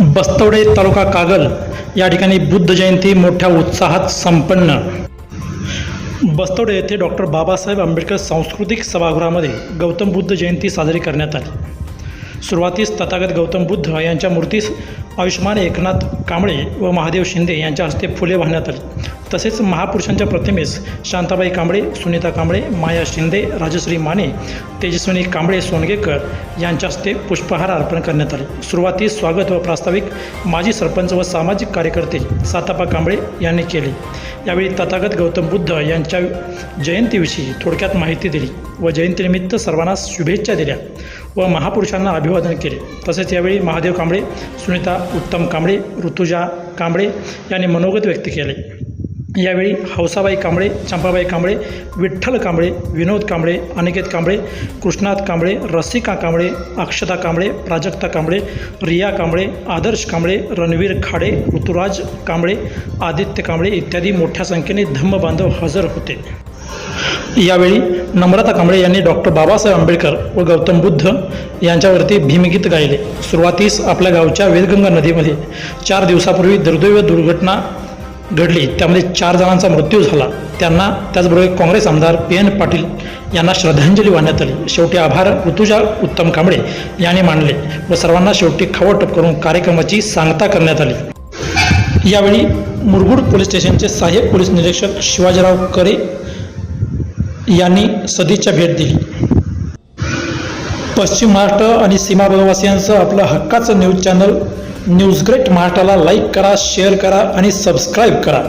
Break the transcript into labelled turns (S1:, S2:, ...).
S1: बस्तवडे तालुका कागल या ठिकाणी बुद्ध जयंती मोठ्या उत्साहात संपन्न. बस्तवडे येथे डॉक्टर बाबासाहेब आंबेडकर सांस्कृतिक सभागृहामध्ये गौतम बुद्ध जयंती साजरी करण्यात आली. सुरुवातीस तथागत गौतम बुद्ध यांच्या मूर्तीस आयुष्मान एकनाथ कांबळे व महादेव शिंदे यांच्या हस्ते फुले वाहण्यात आली. तसेच महापुरुषांच्या प्रतिमेस शांताबाई कांबळे सुनीता कांबळे माया शिंदे राजश्री माने तेजस्विनी कांबळे सोनगेकर यांच्या हस्ते पुष्पहार अर्पण करण्यात आले. सुरुवातीस स्वागत व प्रास्ताविक माजी सरपंच व सामाजिक कार्यकर्ते सातापा कांबळे यांनी केले. यावेळी तथागत गौतम बुद्ध यांच्या जयंतीविषयी थोडक्यात माहिती दिली व जयंतीनिमित्त सर्वांना शुभेच्छा दिल्या व महापुरुषांना अभिवादन केले. तसेच यावेळी महादेव कांबळे सुनीता उत्तम कांबळे ऋतुजा कांबळे यांनी मनोगत व्यक्त केले. यावेळी हौसाबाई कांबळे चंपाबाई कांबळे विठ्ठल कांबळे विनोद कांबळे अनिकेत कांबळे कृष्णात कांबळे रसिका कांबळे अक्षता कांबळे प्राजक्ता कांबळे रिया कांबळे आदर्श कांबळे रणवीर खाडे ऋतुराज कांबळे आदित्य कांबळे इत्यादी मोठ्या संख्येने धम्मबांधव हजर होते. यावेळी नम्रता कांबळे यांनी डॉक्टर बाबासाहेब आंबेडकर व गौतम बुद्ध यांच्यावरती भीमगीत गायले. सुरुवातीस आपल्या गावच्या वेदगंगा नदीमध्ये चार दिवसापूर्वी दुर्दैव दुर्घटना घडली. त्यामध्ये चार जणांचा मृत्यू झाला. त्यांना त्याचबरोबर काँग्रेस आमदार पी एन पाटील यांना श्रद्धांजली वाहण्यात आली. शेवटी आभार ऋतुजा उत्तम कांबळे यांनी मानले व सर्वांना शेवटी खवटप करून कार्यक्रमाची सांगता करण्यात आली. यावेळी मुरगुड पोलीस स्टेशनचे सहाय्यक पोलीस निरीक्षक शिवाजीराव करे यांनी सदिच्छा भेट दिली. पश्चिम महाराष्ट्र आणि सीमाभागवासियांचं आपलं हक्काचं न्यूज चॅनल न्यूज ग्रेट महाराष्ट्राला लाईक करा शेअर करा आणि सबस्क्राईब करा.